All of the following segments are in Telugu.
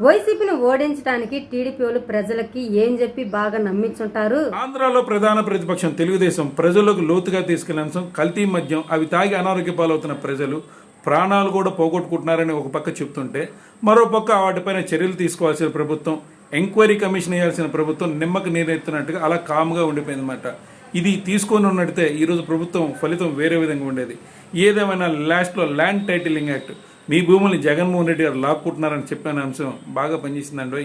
వైసీపీని ఓడించడానికి టీడీపీ వాళ్ళు ప్రజలకి ఏం చెప్పి బాగా నమ్మించుంటారు? ఆంధ్రాలో ప్రధాన ప్రతిపక్షం తెలుగుదేశం. ప్రజలకు లోతుగా తీసుకెళ్ళిన అంశం కల్తీ మద్యం. అవి తాగి అనారోగ్య పాలవుతున్న ప్రజలు ప్రాణాలు కూడా పోగొట్టుకుంటున్నారని ఒక పక్క చెప్తుంటే మరో పక్క వాటిపైన చర్యలు తీసుకోవాల్సిన ప్రభుత్వం ఎంక్వైరీ కమిషన్ వేయాల్సిన ప్రభుత్వం నిమ్మకు నీరెత్తినట్టుగా అలా కామ్గా ఉండిపోయిందన్నమాట. ఇది తీసుకొని ఉన్నట్టే ఈరోజు ప్రభుత్వం ఫలితం వేరే విధంగా ఉండేది. ఏదేమైనా లాస్ట్లో ల్యాండ్ టైటిలింగ్ యాక్ట్ మీ భూముల్ని జగన్మోహన్ రెడ్డి గారు లాక్కుంటున్నారని చెప్పిన అంశం బాగా పనిచేసిందండి.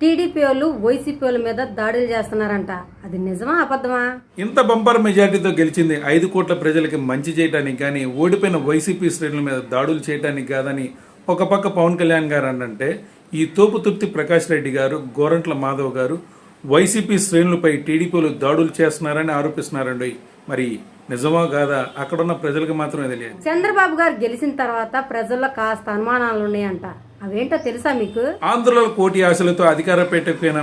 టీడీపీ వాళ్ళు వైసీపీ వాళ్ళ మీద దాడులు చేస్తున్నారంట. అది నిజమా అబద్ధమా? ఇంత బంపర్ మెజార్టీతో గెలిచింది ఐదు కోట్ల ప్రజలకి మంచి చేయడానికి కానీ ఓడిపోయిన వైసీపీ శ్రేణుల మీద దాడులు చేయడానికి కాదని ఒక పక్క పవన్ కళ్యాణ్ గారు అంటే ఈ తోపుతుర్తి ప్రకాష్ రెడ్డి గారు గోరంట్ల మాధవ్ గారు వైసీపీ శ్రేణులపై టీడీపీలు దాడులు చేస్తున్నారని ఆరోపిస్తున్నారండి మరి నిజమా కాదా? అక్కడున్న ప్రజలకు మాత్రమే తెలియదు చంద్రబాబు గారు గెలిచిన తర్వాత ప్రజల్లో కాస్త అనుమానాలు ఉన్నాయంట. అవేంటో తెలుసా మీకు? ఆంధ్రలో కోటి ఆశలతో అధికార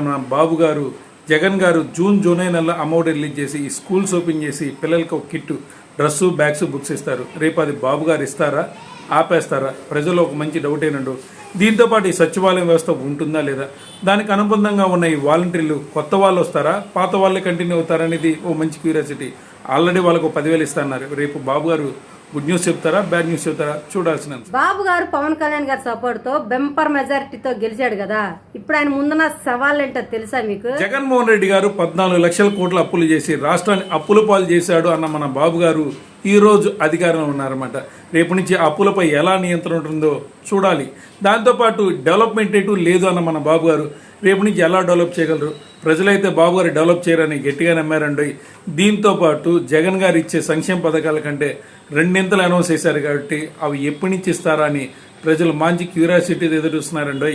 మన బాబు గారు జగన్ గారు జూన్ జూలై నెలలో అమౌంట్ రిలీజ్ చేసి ఈ స్కూల్స్ ఓపెన్ చేసి పిల్లలకు ఒక కిట్ డ్రెస్సు బ్యాగ్స్ బుక్స్ ఇస్తారు. రేపు అది బాబు గారు ఇస్తారా? ఆపేస్తారా? ప్రజలు ఒక మంచి డౌట్ ఏనండు దీంతో పాటు ఈ సచివాలయం వ్యవస్థ ఉంటుందా లేదా? దానికి అనుబంధంగా ఉన్న ఈ వాలంటీర్లు కొత్త వాళ్ళు వస్తారా? పాత వాళ్ళే కంటిన్యూ అవుతారా అనేది ఓ మంచి క్యూరియాసిటీ. ఆల్రెడీ వాళ్ళకు పదివేలు ఇస్తున్నారు రేపు బాబు గారు గుడ్ న్యూస్ చెప్తారా బ్యాడ్ న్యూస్ చెప్తారా? చూడాల్సిన. బాబు గారు పవన్ కళ్యాణ్ గారి సపోర్ట్తో బెంపర్ మెజారిటీతో గెలిచాడు కదా. ఇప్పుడు ఆయన ముందున్న సవాళ్ళు ఏంటో తెలుసా మీకు? జగన్మోహన్ రెడ్డి గారు పద్నాలుగు లక్షల కోట్ల అప్పులు చేసి రాష్ట్రాన్ని అప్పుల పాలు చేశాడు అన్న మన బాబు గారు ఈ రోజు అధికారంలో ఉన్నారన్నమాట. రేపు నుంచి అప్పులపై ఎలా నియంత్రణ ఉంటుందో చూడాలి. దాంతోపాటు డెవలప్మెంట్ ఎటు లేదు అన్న మన బాబు గారు రేపు నుంచి ఎలా డెవలప్ చేయగలరు? ప్రజలైతే బాబు గారు డెవలప్ చేయరని గట్టిగా నమ్మారండి. దీంతో పాటు జగన్ గారు ఇచ్చే సంక్షేమ పథకాల కంటే రెండింతలు అనౌన్స్ చేశారు కాబట్టి అవి ఎప్పటి నుంచి ఇస్తారా అని ప్రజలు మంచి క్యూరియాసిటీ ఎదురు చూస్తున్నారండి